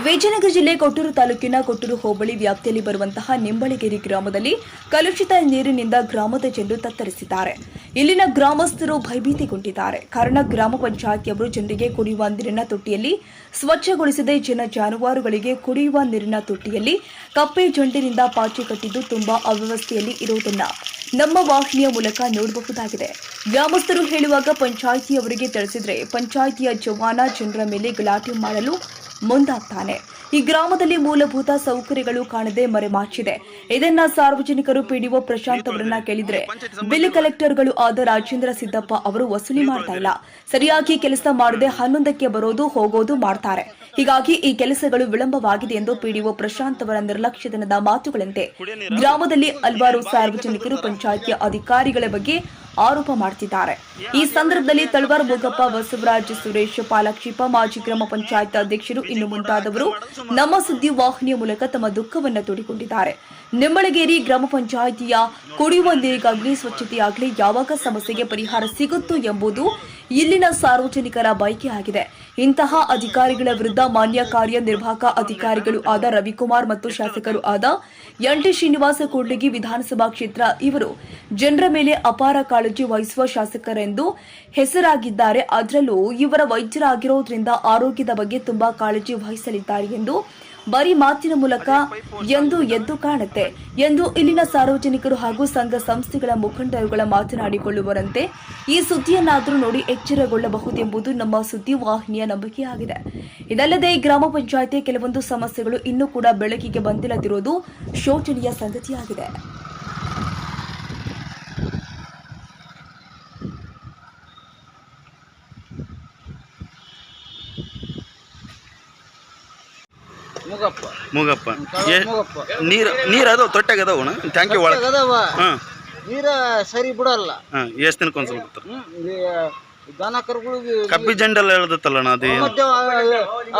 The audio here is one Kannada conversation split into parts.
ವಿಜಯನಗರ ಜಿಲ್ಲೆ ಕೊಟ್ಟೂರು ತಾಲೂಕಿನ ಕೊಟ್ಟೂರು ಹೋಬಳಿ ವ್ಯಾಪ್ತಿಯಲ್ಲಿ ಬರುವಂತಹ ನಿಂಬಳಗೇರಿ ಗ್ರಾಮದಲ್ಲಿ ಕಲುಷಿತ ನೀರಿನಿಂದ ಗ್ರಾಮದ ಜನರು ತತ್ತರಿಸಿದ್ದಾರೆ. ಇಲ್ಲಿನ ಗ್ರಾಮಸ್ಥರು ಭಯಭೀತಿಗೊಂಡಿದ್ದಾರೆ. ಕಾರಣ ಗ್ರಾಮ ಪಂಚಾಯತಿಯವರು ಜನರಿಗೆ ಕುಡಿಯುವ ನೀರಿನ ತೊಟ್ಟಿಯಲ್ಲಿ, ಸ್ವಚ್ಛಗೊಳಿಸದೆ ಜನ ಜಾನುವಾರುಗಳಿಗೆ ಕುಡಿಯುವ ನೀರಿನ ತೊಟ್ಟಿಯಲ್ಲಿ ಕಪ್ಪೆ ಜಂಡಿನಿಂದ ಪಾಚಿ ಕಟ್ಟಿದ್ದು ತುಂಬಾ ಅವ್ಯವಸ್ಥೆಯಲ್ಲಿ ಇರುವುದನ್ನು ನಮ್ಮ ವಾಹಿನಿಯ ಮೂಲಕ ನೋಡಬಹುದಾಗಿದೆ. ಗ್ರಾಮಸ್ಥರು ಹೇಳುವಾಗ ಪಂಚಾಯಿತಿಯವರಿಗೆ ತಿಳಿಸಿದರೆ, ಪಂಚಾಯಿತಿಯ ಜವಾನ ಜನರ ಮೇಲೆ ಗಲಾಟೆ ಮಾಡಲು ಮುಂದಾಗ್ತಾನೆ. ಈ ಗ್ರಾಮದಲ್ಲಿ ಮೂಲಭೂತ ಸೌಕರ್ಯಗಳು ಕಾಣದೆ ಮರೆಮಾಚಿದೆ ಇದನ್ನ ಸಾರ್ವಜನಿಕರು ಪಿಡಿಒ ಪ್ರಶಾಂತ್ ಅವರನ್ನ ಕೇಳಿದ್ರೆ, ಬಿಲ್ ಕಲೆಕ್ಟರ್ಗಳು ಆದ ರಾಜೇಂದ್ರ ಸಿದ್ದಪ್ಪ ಅವರು ವಸೂಲಿ ಮಾಡ್ತಾ ಇಲ್ಲ. ಸರಿಯಾಗಿ ಕೆಲಸ ಮಾಡದೆ ಹನ್ನೊಂದಕ್ಕೆ ಬರೋದು, ಹೋಗೋದು ಮಾಡ್ತಾರೆ. ಹೀಗಾಗಿ ಈ ಕೆಲಸಗಳು ವಿಳಂಬವಾಗಿದೆ ಎಂದು ಪಿಡಿಒ ಪ್ರಶಾಂತ್ ಅವರ ನಿರ್ಲಕ್ಷ್ಯತನದ ಮಾತುಗಳಂತೆ. ಗ್ರಾಮದಲ್ಲಿ ಹಲವಾರು ಸಾರ್ವಜನಿಕರು ಪಂಚಾಯಿತಿಯ ಅಧಿಕಾರಿಗಳ ಬಗ್ಗೆ ಆರೋಪ ಮಾಡುತ್ತಿದ್ದಾರೆ ಈ ಸಂದರ್ಭದಲ್ಲಿ ತಳವಾರ ಭೋಗಪ್ಪ ಬಸವರಾಜ್ ಸುರೇಶ್, ಪಾಲಕ್ಷಿಪ, ಮಾಜಿ ಗ್ರಾಮ ಪಂಚಾಯತ್ ಅಧ್ಯಕ್ಷರು, ಇನ್ನು ಮುಂತಾದವರು ನಮ್ಮ ಸುದ್ದಿ ವಾಹಿನಿಯ ಮೂಲಕ ತಮ್ಮ ದುಃಖವನ್ನು ತೋಡಿಕೊಂಡಿದ್ದಾರೆ. ನಿಮ್ಮಳಗೇರಿ ಗ್ರಾಮ ಪಂಚಾಯಿತಿಯ ಕುಡಿಯುವ ನೀರಿಗಾಗಲಿ ಸ್ವಚ್ಛತೆಯಾಗಲಿ ಯಾವಾಗ ಸಮಸ್ಯೆಗೆ ಪರಿಹಾರ ಸಿಗುತ್ತೋ ಎಂಬುದು ಇಲ್ಲಿನ ಸಾರ್ವಜನಿಕರ ಬಯಕೆ ಆಗಿದೆ. ಇಂತಹ ಅಧಿಕಾರಿಗಳ ವಿರುದ್ಧ ಮಾನ್ಯ ಕಾರ್ಯನಿರ್ವಾಹಕ ಅಧಿಕಾರಿಗಳು ಆದ ರವಿಕುಮಾರ್ ಮತ್ತು ಶಾಸಕರು ಆದ ಎನ್ ಟಿ ಶ್ರೀನಿವಾಸ ಕೂಡ್ಲಿಗಿ ವಿಧಾನಸಭಾ ಕ್ಷೇತ್ರ, ಇವರು ಜನರ ಮೇಲೆ ಅಪಾರ ಕಾಳಜಿ ವಹಿಸುವ ಶಾಸಕರೆಂದು ಹೆಸರಾಗಿದ್ದಾರೆ. ಅದರಲ್ಲೂ ಇವರ ವೈದ್ಯರಾಗಿರೋದ್ರಿಂದ ಆರೋಗ್ಯದ ಬಗ್ಗೆ ತುಂಬಾ ಕಾಳಜಿ ವಹಿಸಲಿದ್ದಾರೆ ಎಂದು ಬರೀ ಮಾತಿನ ಮೂಲಕ ಎಂದು ಎದ್ದು ಕಾಣುತ್ತೆ. ಎಂದು ಇಲ್ಲಿನ ಸಾರ್ವಜನಿಕರು ಹಾಗೂ ಸಂಘ ಸಂಸ್ಥೆಗಳ ಮುಖಂಡರುಗಳ ಮಾತನಾಡಿಕೊಳ್ಳುವರಂತೆ ಈ ಸುದ್ದಿಯನ್ನಾದರೂ ನೋಡಿ ಎಚ್ಚರಗೊಳ್ಳಬಹುದೆಂಬುದು ನಮ್ಮ ಸುದ್ದಿ ವಾಹಿನಿಯ ನಂಬಿಕೆಯಾಗಿದೆ. ಇದಲ್ಲದೆ ಗ್ರಾಮ ಪಂಚಾಯಿತಿ ಕೆಲವೊಂದು ಸಮಸ್ಯೆಗಳು ಇನ್ನೂ ಕೂಡ ಬೆಳಕಿಗೆ ಬಂದಿಲ್ಲದಿರುವುದು ಶೋಚನೀಯ ಸಂಗತಿಯಾಗಿದೆ. ಮುಗಪ್ಪ. ಮೂಗಪ್ಪ. ನೀರ್ ನೀರ್ ಅದಾವ ತೊಟ್ಟಾಗ ಅದಾವಣ ಟ್ಯಾಂಕಿ ಒಳಗೆ. ಅದಾವ ಹಾಂ. ನೀರ ಸರಿ ಬಿಡಲ್ಲ. ಹಾಂ ಎಷ್ಟು ದಿನಕ್ಕೆ ಒಂದ್ಸಲ ಬಿಡ್ತಾರೆ? ಈ ದನ ಕರುಗಳಿಗೆ ಕಬ್ಬಿ ಜಂಡೆಲ್ಲ ಹೇಳ್ದತ್ತಲ್ಲಣ್ಣ ಅದು ಮತ್ತೆ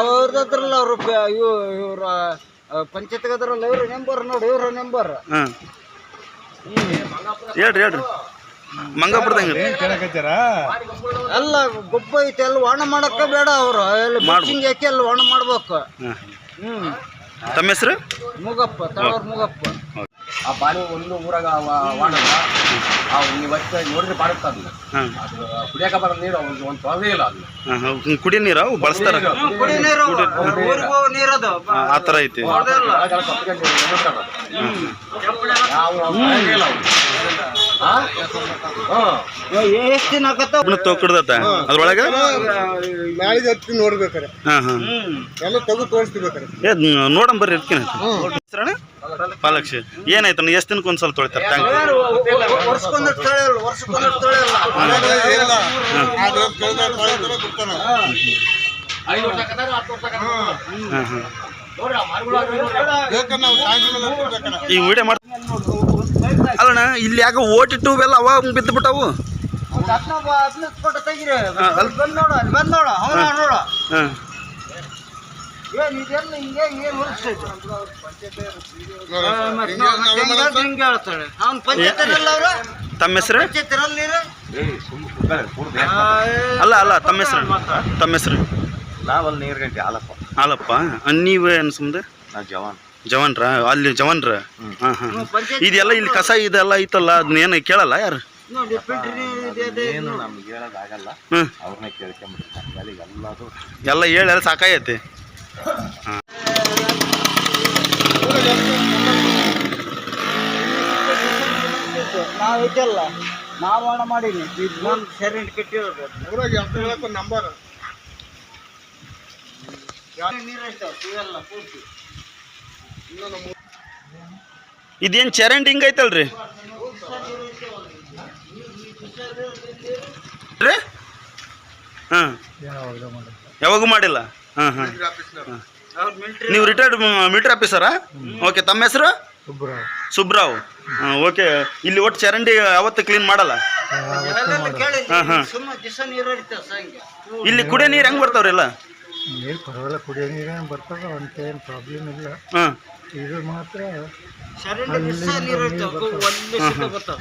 ಅವ್ರದ್ರಲ್ಲ ಅವ್ರು ಇವ್ ಇವ್ರ ಪಂಚಾಯತ್ಗದ್ರಲ್ಲ ಇವ್ರ ನೆಂಬರ್ ನೋಡಿ ಇವ್ರ ನೆಂಬರ್ ಹಾಂ. ಹೇಳ್ರಿ ಹೇಳ್ರಿ. ಮಂಗಾಪುರದಂಗ ಎಲ್ಲ ಗೊಬ್ಬ ಐತೆ ಎಲ್ಲ ಒಣ ಮಾಡಕ್ಕ ಬೇಡ ಅವ್ರು. ಅಲ್ಲಿ ಮಿಕ್ಸಿಂಗ್ ಹಾಕಿ ಎಲ್ಲ ಒಣ ಮಾಡ್ಬೇಕು. ತಮ್ಮ ಹೆಸರು? ಮೂಗಪ್ಪ ತಳವಾರ ಮುಗಪ್ಪ. ಆ ಬಾಳೆ ಒಂದು ಊರಾಗ ವಾಣದ ನೀವು ವರ್ಷ ನೋಡಿದ್ರೆ ಬಾಡುತ್ತ ಅದನ್ನ ಅದು ಕುಡಿಯಕ ಬರೋ ನೀರು ಒಂದು ಒಂದು ತೊಳೆದೇ ಇಲ್ಲ ಅದನ್ನ ಕುಡಿಯ ನೀರು ಅವು ಬಳಸ್ತಾರ? ಕುಡಿ ನೀರು ಊರಿಗೂ ನೀರದು ಹಾಂ, ಆ ಥರ ಐತಿ. ಒಳಗೆಲ್ಲ ಎಷ್ಟು ದಿನ ಆಗತ್ತ ಅದನ್ನ ತೊಕ್ಕಡ್ದತ್ತ ಅದ್ರೊಳಗೆ ನಾಳೆ ಹತ್ತಿ ನೋಡ್ಬೇಕಾರೆ. ಹಾಂ ಹಾಂ. ಎಲ್ಲ ತೆಗೆದು ತೋರಿಸ್ತಿರ್ಬೇಕಾರೆ. ಏ ನೋಡಮ್ ಬರ್ರಿ ಇರ್ತೀನಿ ಪಾಲಕ್ಷಿ ಏನಾಯ್ತು ಎಷ್ಟು ದಿನಕ್ಕೆ ಒಂದ್ಸಲ ತೊಳಿತಾರೆ ಟ್ಯಾಂಕ್ ವರ್ಷಕ್ಕೊಂದು ತೊಳೆಯಲ್ಲ ವರ್ಷಕ್ಕೊಂದು ತೊಳೆಯಲ್ಲ. ಇಲ್ಲ ಅದು ಕಳೆದ ತೊಳೆದ್ರೆ ಬಿಡ್ತಾನೆ ಐದು ವರ್ಷ ಕಥಾಗ ಹತ್ತು ವರ್ಷ ಕಥಾಗ. ಹಾಂ. ಹಾಂ ಆ ಮರಗಳು ಅದು ಇದು ನೋಡ್ರಿ. ಬೇಕಾದ್ರೆ ನಾವು ಟ್ಯಾಂಕ್ ಮೇಲೆ ಹತ್ತಿರ್ಬೇಕಾರೆ ಈ ವಿಡಿಯೋ ಮಾಡ್ ಅಲ್ಲಣ್ಣ ಇಲ್ಲಿ ಯಾಕೆ ಓಟಿ ಟ್ಯೂಬ್ ಎಲ್ಲ ಅವ ಬಿದ್ದು ಬಿಟ್ಟವು ತಮ್ಮ ಹೆಸರು? ಅಲ್ಲ ಅಲ್ಲ ತಮ್ಮ ಹೆಸರು. ತಮ್ಮ ಹೆಸರು. ನಾವಲ್ಲಿ ನೀರು ಗಂಟೆ ಹಾಲಪ್ಪ. ಹಾಲಪ್ಪ ನೀವು ಏನು ಸುಮ್ಮನೆ? ನಾ ಜವಾನ್. ಜವನ್ರ? ಅಲ್ಲಿ ಜವನ್ರ? ಹಾಂ ಹಾಂ ಇದೆಲ್ಲ ಇಲ್ಲಿ ಕಸ ಇದೆಲ್ಲ ಐತಲ್ಲ ಅದನ್ನೇನು ಕೇಳಲ್ಲ ಯಾರು? ನೋಡಿ ಫಿಲ್ಟರ್ ಇದೆ ಇದೆ ಏನು ನಮ್ಗೆ ಹೇಳೋದಾಗಲ್ಲ ಹ್ಞೂ ಅವ್ರನ್ನೇ ಕೇಳ್ಕೊಂಬಿಡ್ತಾರೆ ಅಲ್ಲಿ ಎಲ್ಲದು ಎಲ್ಲ ಹೇಳಿ ಎಲ್ಲ ಸಾಕಾಗೈತಿ. ನಾವು ಐತಲ್ಲ ನಾವು ಹಣ ಮಾಡೀನಿ. ಸೆರೆಂಟ್ ಕಟ್ಟಿರೋದು ಊರಾಗ ಎಂತ ಹೇಳಕ್ಕೆ ನಂಬರ್ ನೀರು ಐತಾವ ಇವೆಲ್ಲ ಪೂರ್ತಿ ಇದೇನು ಚರಂಡಿ ಹಿಂಗೈತಲ್ರಿ ರೀ? ಹಾಂ. ಯಾವಾಗೂ ಮಾಡಿಲ್ಲ? ಹಾಂ ಹಾಂ. ನೀವು ರಿಟೈರ್ಡ್ ಮೀಟರ್ ಆಫೀಸರಾ ಓಕೆ ತಮ್ಮ ಹೆಸರು? ಸುಬ್ರಾವ್. ಹಾಂ ಓಕೆ ಇಲ್ಲಿ ಒಟ್ಟು ಚರಂಡಿ ಅವತ್ತು ಕ್ಲೀನ್ ಮಾಡಲ್ಲ? ಹಾಂ, ಹಾಂ. ಇಲ್ಲಿ ಕುಡಿಯೋ ನೀರು ಹೆಂಗೆ ಬರ್ತಾವ್ರಿಲ್ಲ ನೀರು ಪರವಾಗಿಲ್ಲ ಕುಡಿಯೋ ನೀರೇನು ಬರ್ತದೆ ಅಂತೇನು ಪ್ರಾಬ್ಲಮ್ ಇಲ್ಲ. ಹಾಂ. ಇದು ಮಾತ್ರ ಬರ್ತಾವ.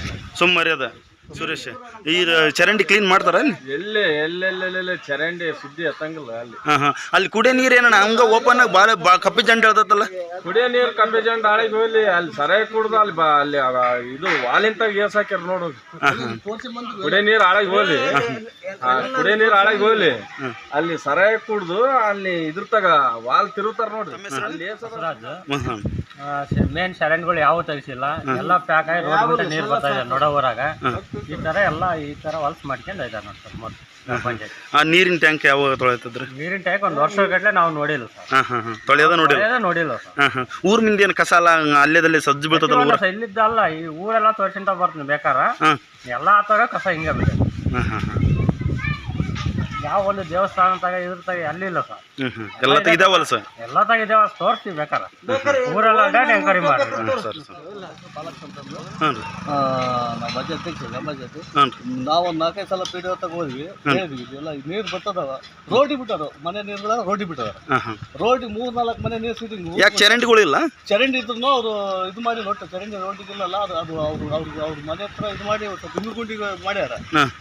ಅದ ಸುರೇಶ್ ಈ ಚರಂಡಿ ಕ್ಲೀನ್ ಮಾಡ್ತಾರ ಅಲ್ಲಿ? ಎಲ್ಲಿ ಎಲ್ಲೆಲ್ಲೆಲ್ಲೆಲ್ಲ ಚರಂಡಿ ಸುದ್ದಿ ಎತ್ತಂಗಿಲ್ಲ ಅಲ್ಲಿ. ಹಾ ಹಾಂ. ಅಲ್ಲಿ ಕುಡಿಯೋ ನೀರು ಏನಣ್ಣ ಹಂಗ ಓಪನ್ ಆಗಿ ಭಾಳ ಬಾ ಕಪ್ಪಿ ಜಂಡ ಹೇಳ್ತತ್ತಲ್ಲ ಕುಡಿಯೋ ನೀರು ಕಮ್ಮಿ ಜಂಡ ಆಳಿಗೆ ಹೋಗ್ಲಿ ಅಲ್ಲಿ ಸರೈ ಕುಡ್ದು ಅಲ್ಲಿ ಬಾ ಅಲ್ಲಿ ಅವ ಇದು ವಾಲಿಂತಾಗ ಏಸ್ ಹಾಕ್ಯಾರ ನೋಡು. ಕುಡಿಯೋ ನೀರು ಆಳಗೆ ಹೋಗ್ಲಿ. ಆ, ಕುಡಿಯೋ ನೀರು ಆಳಗೆ ಹೋಗ್ಲಿ. ಅಲ್ಲಿ ಸರಿಯಾಗಿ ಕುಡ್ದು ಅಲ್ಲಿ ಇದ್ರ ತಗ ವಾಲ್ ತಿರುತ್ತಾರ ನೋಡ್ರಿ. ಅಲ್ಲಿ ಏಸ್ ಅದ. ಮೇನ್ ಚರಂಡಿಗಳು ಯಾವ ತೆಗಿಸಿಲ್ಲ. ಎಲ್ಲ ಪ್ಯಾಕ್ ಆಗಿ ರೋಡ್ ಬಿಟ್ಟು ನೀರು ಬರ್ತಾ ಇದೆ ನೋಡೋ ಊರಾಗ. ಈ ತರ ಎಲ್ಲ ಈ ತರ ಹೊಲ್ಸ್ ಮಾಡ್ಕೊಂಡು ಇದಾರೆ ನೋಡಿ ಸರ್ ಮೊದ್ಲು ಗ್ರಾಮ ಪಂಚಾಯತ್ ಆ ನೀರಿನ ಟ್ಯಾಂಕ್ ಯಾವಾಗ ತೊಳೆತದ್ರಿ? ನೀರಿನ ಟ್ಯಾಂಕ್ ಒಂದು ವರ್ಷ ಗಟ್ಟಲೆ ನಾವು ನೋಡಿಲ್ಲ ಸರ್. ಹಾಂ ಹಾಂ ಹಾಂ. ತೊಳೆಯೋದ ನೋಡಿಲ್ಲ? ನೋಡಿಲ್ಲ ಸರ್. ಹಾಂ ಹಾಂ. ಊರ್ ಏನು ಕಸ ಅಲ್ಲ ಹಂಗ್ ಅಲ್ಲೇದಲ್ಲಿ ಸಜ್ಜು ಬೀಳ್ತದಲ್ಲ ಊರ? ಇಲ್ಲಿದ್ದಲ್ಲ ಈ ಊರೆಲ್ಲ ತೋರ್ಸಿಂತ ಬರ್ತೀನಿ ಬೇಕಾರ ಹಾಂ. ಎಲ್ಲ ಆತಾಗ ಕಸ ಹಿಂಗೆ ಬಿಟ್ಟೆ ಹಾಂ ಹಾಂ ಹಾಂ. ಯಾವ ಒಂದು ದೇವಸ್ಥಾನ ತಗ ಇದ್ರ ತಗ ಎಲ್ಲಿಲ್ಲ ಸರ್. ಹ್ಞೂ ಹ್ಞೂ ಎಲ್ಲ ತೆಗಿದಾವಲ್ಲ ಸರ್? ಎಲ್ಲ ತೆಗಿದೇವ ತೋರಿಸ್ತೀವಿ ಬೇಕಾರೆ. ಊರೆಲ್ಲ ಅಡ್ಡಾಡಿ ಎಂಕ್ವೈರಿ ಮಾಡಿ ಸರಿ ಸರ್. ರೀ. ನಮ್ಮ ಬಜೆಟ್ ಅಧ್ಯಕ್ಷ ನಮ್ಮ ಬಜೆಟ್ ಹಾಂ ರೀ. ನಾವು ಒಂದು ನಾಲ್ಕೈದು ಸಲ ಪಿ ಡಿ ತಗ ಹೋದ್ವಿ. ಹೇಳಿದ್ವಿ ಎಲ್ಲ ನೀರು ಬರ್ತದವ ರೋಡಿ ಬಿಟ್ಟದ ಮನೆ ನೀರು ರೋಡಿ ಬಿಟ್ಟದ. ರೋಡಿ ಮೂರ್ ನಾಲ್ಕು ಮನೆ ನೀರು ಸಿಟಿಂಗ್ ಯಾಕೆ ಚರಂಡಿಗಳಿಲ್ಲ ಚರಂಡಿ ಇದ್ರು ಅವರು ಇದು ಮಾಡಿ ನೋಡ್ತಾರೆ ಚರಂಡಿ ರೋಡಿಗಿಲ್ಲಲ್ಲ ಅದು ಅದು ಅವ್ರು ಅವ್ರಿಗೆ ಅವ್ರ ಮನೆ ಹತ್ರ ಇದು ಮಾಡಿ ಗುಂಡಿ ಗುಂಡಿ ಮಾಡ್ಯಾರ.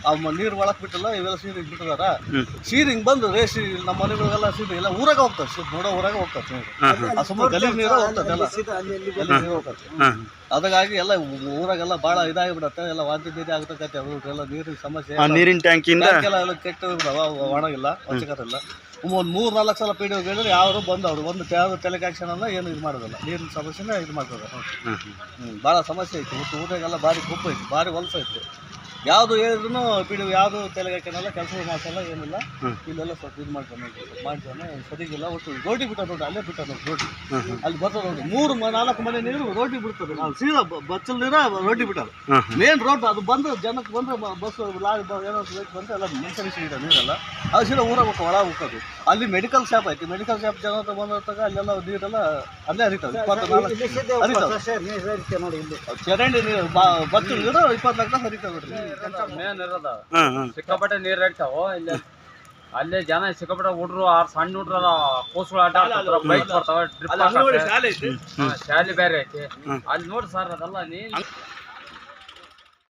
ಅವ್ ಆ ನೀರು ಒಳಕ್ ಬಿಟ್ಟಲ್ಲ ಇವೆಲ್ಲ ಸೀರಿಂಗ್ ಬಿಟ್ಟಿದಾರ ಹ್ಮ್. ಸೀರಿಂಗ್ ಬಂದು ರೇಸಿ ನಮ್ಮ ಮನೆಗಳಿಗೆಲ್ಲ ಸೀರಿಂಗ್ ಎಲ್ಲ ಊರಾಗ ಹೋಗ್ತದೆ ಸೀಟ್ ನೋಡೋ ಊರಾಗ ಹೋಗ್ತದೆ ನೀರು ಸುಮ್ಮನೆ ಗಲೀಜ್ ನೀರು ಹೋಗ್ತದೆ ಎಲ್ಲ. ಗಲೀಜ್ ನೀರು ಹೋಗ್ತದೆ. ಅದಕ್ಕಾಗಿ ಎಲ್ಲ ಊರಾಗೆಲ್ಲ ಊರಾಗೆಲ್ಲ ಭಾಳ ಇದಾಗಿಬಿಡತ್ತೆ ಎಲ್ಲ ವಾಂತಿ ಬೀದಿ ಆಗ್ತಕ್ಕಂತೆ ಅವ್ರಿಗೆಲ್ಲ ನೀರಿನ ಸಮಸ್ಯೆ ಆ ನೀರಿನ ಟ್ಯಾಂಕಿಂದ? ಕೆಟ್ಟ ಎಲ್ಲ ಒಣಗಿಲ್ಲ ಇಲ್ಲ ಒಂದು ಮೂರು ನಾಲ್ಕು ಸಲ ಪಿ ಡಿ ಹೇಳಿದ್ರೆ ಯಾರು ಬಂದು ಅವರು ಒಂದು ಯಾವ್ದು ಟೆಲಿಕಾಕ್ಷನ್ ಆಕ್ಷನ್ ಅನ್ನ ಏನು ಇದು ಮಾಡೋದಿಲ್ಲ. ನೀರಿನ ಸಮಸ್ಯೆನೇ ಇದು ಮಾಡ್ತದೆ. ಭಾಳ ಸಮಸ್ಯೆ ಐತಿ. ಊಟ ಊಟಗೆಲ್ಲ ಭಾರಿ ಕೊಪ್ಪ ಐತಿ ಭಾರಿ ಹೊಲಸ ಐತಿ. ಯಾವುದು ಹೇಳಿದ್ರು ಬಿಡು ಯಾವುದು ತೆಲೆಗೆ ಕೆಲಸ ಮಾಡ್ಸಲ್ಲ ಏನಿಲ್ಲ. ಇಲ್ಲೆಲ್ಲ ಸ್ವಲ್ಪ ಇದು ಮಾಡ್ತಾನೆ ಮಾಡ್ತಾನೆ ಸರಿಗಿಲ್ಲ ಒಟ್ಟು ರೋಟಿ ಬಿಟ್ಟ ನೋಡಿ ಅಲ್ಲೇ ಬಿಟ್ಟ ನೋಡಿ ಹ್ಮ್. ಅಲ್ಲಿ ಬರ್ತದೆ ನೋಡಿ ಮೂರು ನಾಲ್ಕು ಮನೆ ನೀರು ರೋಡಿ ಬಿಡ್ತದೆ. ನಾವು ಸೀದಾ ಬ- ಬಚ್ಚಲ್ ನೀರ ರೋಡಿ ಬಿಟ್ಟಲ್ಲ ಮೇನ್ ರೋಡ್ ಅದು ಬಂದು ಜನಕ್ಕೆ ಬಂದ್ರೆ ಬಸ್ ಲಾರಿ ಏನಾದ್ರು ಏನೋ ಬೇಕು ಬಂದ್ರೆ ಎಲ್ಲ ಮನುಷ್ಯರಿಗೆ ಸಿಗಿದೆ ನೀರೆಲ್ಲ. ಅದು ಸೀದಾ ಊರ ಹೋಗ್ತಾ ಒಳ ಹೋಗ್ತದೆ. ಅಲ್ಲಿ ಮೆಡಿಕಲ್ ಶಾಪ್ ಐತಿ. ಮೆಡಿಕಲ್ ಶಾಪ್ ಜನ ಹತ್ರ ಬಂದಾಗ ಅಲ್ಲೆಲ್ಲ ನೀರೆಲ್ಲ ಅಲ್ಲೇ ಹರಿತದೆ. ಹರಿತದೆ. ಚರಂಡಿ ನೀರು ಬ- ಬಚ್ಚಲ್ ನೀರು ಇಪ್ಪತ್ನಾಲ್ಕು ಹರಿತದೆ ನೋಡ್ರಿ ಮೇನ್ ಇರೋದ ಹಾಂ ಹಾಂ. ಸಿಕ್ಕಾಪಟ್ಟೆ ನೀರ್ ಇರ್ತಾವ ಇಲ್ಲಿ ಅಲ್ಲೇ ಜನ ಸಿಕ್ಕಾಪಟ್ಟೆ ಹುಡ್ರು ಆರ್ ಸಣ್ಣ ಹುಡ್ರ ಕೋಸ್ಗಳು ಆಟ ಆಡ್ತಾರ ಬೈಕ್ ಬರ್ತಾವ ಶಾಲೆ ಬೇರೆ ಐತಿ. ಅಲ್ಲಿ ನೋಡಿ ಸರ್ ಅದೆಲ್ಲ ನೀ